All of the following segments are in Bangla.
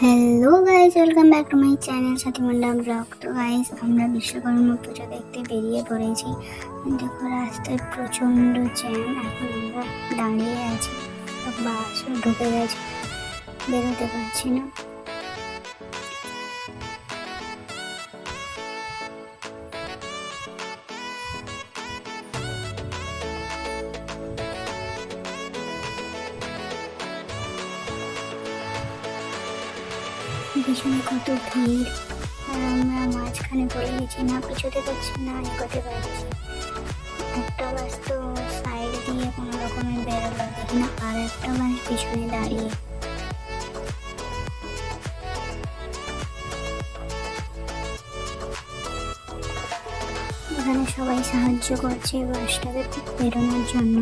Hello guys welcome back to my channel সাথে মন্ডা ব্লগ তো গাইজ আমরা বিশ্বকর্মা পুজো দেখতে বেরিয়ে পড়েছি। দেখো, রাস্তায় প্রচণ্ড জ্যাম এখন আমরা দাঁড়িয়ে আছি। বাস ঢুকে গেছে। বেরোতে পারছি না। পিছনে কত ভিড়। আর আমরা মাঝখানে পড়ে গেছি না, পিছোতে পারছি না, এগোতে পারছি একটা বাস তো সাইড দিয়ে কোনো রকমের বেরোলো না, আর একটা বাস পিছনে দাঁড়িয়ে। এখানে সবাই সাহায্য করছে বাসটাকে বেরোনোর জন্য।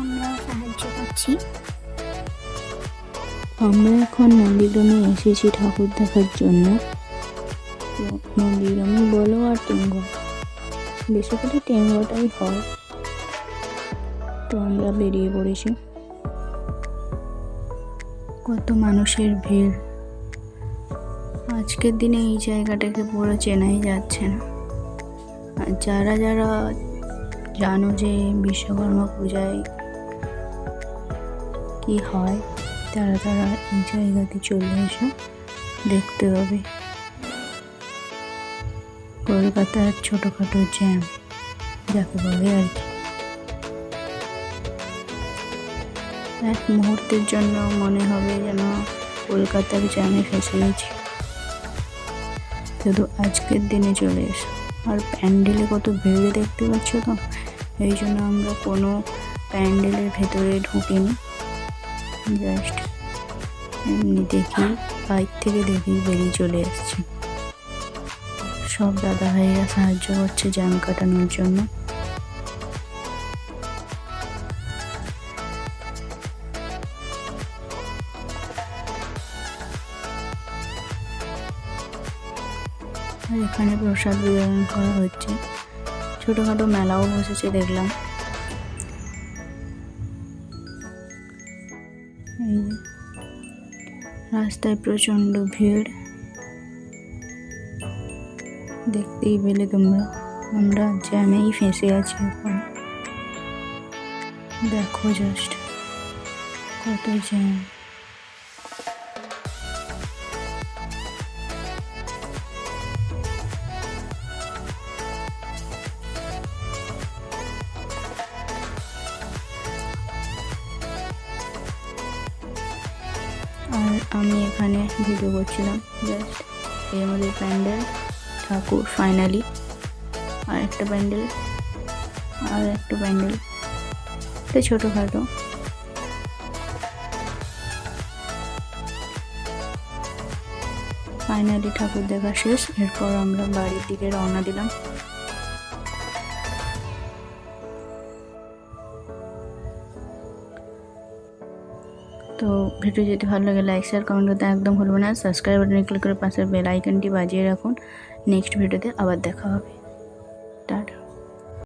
আমরাও সাহায্য করছি। আমরা এখন নন্দীগ্রামে এসেছি ঠাকুর দেখার জন্য। তো নন্দীগ্রামই বলো আর টেঙ্গা বেশি করে টেঙ্গাটাই হয়। তো আমরা বেরিয়ে পড়েছি। কত মানুষের ভিড়। আজকের দিনে এই জায়গাটাকে পুরো চেনাই যাচ্ছে না। আর যারা যারা জানো যে বিশ্বকর্মা পূজায় কি হয় তারা তারা এই জায়গাতে চলে এসো দেখতে হবে। কলকাতার ছোটোখাটো জ্যাম যাকে বলে আর কি। এক মুহূর্তের জন্য মনে হবে যেন কলকাতার জ্যামে ফেসে গেছি। শুধু আজকের দিনে চলে এসো। আর প্যান্ডেলে কত ভিড় দেখতে পাচ্ছ তো? এই জন্য আমরা কোনো প্যান্ডেলের ভেতরে ঢুকিনি। জাস্ট দেখি বাইক থেকে দেখি বেরিয়ে চলে এসছি সব দাদা ভাইরা সাহায্য করছে জ্যাম কাটানোর জন্য। এখানে প্রসাদ বিতরণ করা হচ্ছে। ছোটোখাটো মেলাও বসেছে, দেখলাম। রাস্তায় প্রচণ্ড ভিড় দেখতেই পেলে তোমরা আমরা জ্যামেই ফেঁসে আছি এখন দেখো জাস্ট কত জ্যাম আর আমি এখানে ভিডিও করছিলাম জাস্ট এই আমাদের প্যান্ডেল, ঠাকুর ফাইনালি আর একটা প্যান্ডেল, আর একটা প্যান্ডেল, এটা ছোটোখাটো। ফাইনালি ঠাকুর দেখা শেষ, এরপর আমরা বাড়ির দিকে রওনা দিলাম। তো ভিডিও যদি ভালো লাগে লাইক শেয়ার কমেন্ট করতে একদম ভুলবো না। সাবস্ক্রাইব বাটনে ক্লিক করে পাশের বেল আইকনটি বাজিয়ে রাখুন। নেক্সট ভিডিওতে আবার দেখা হবে। টাটা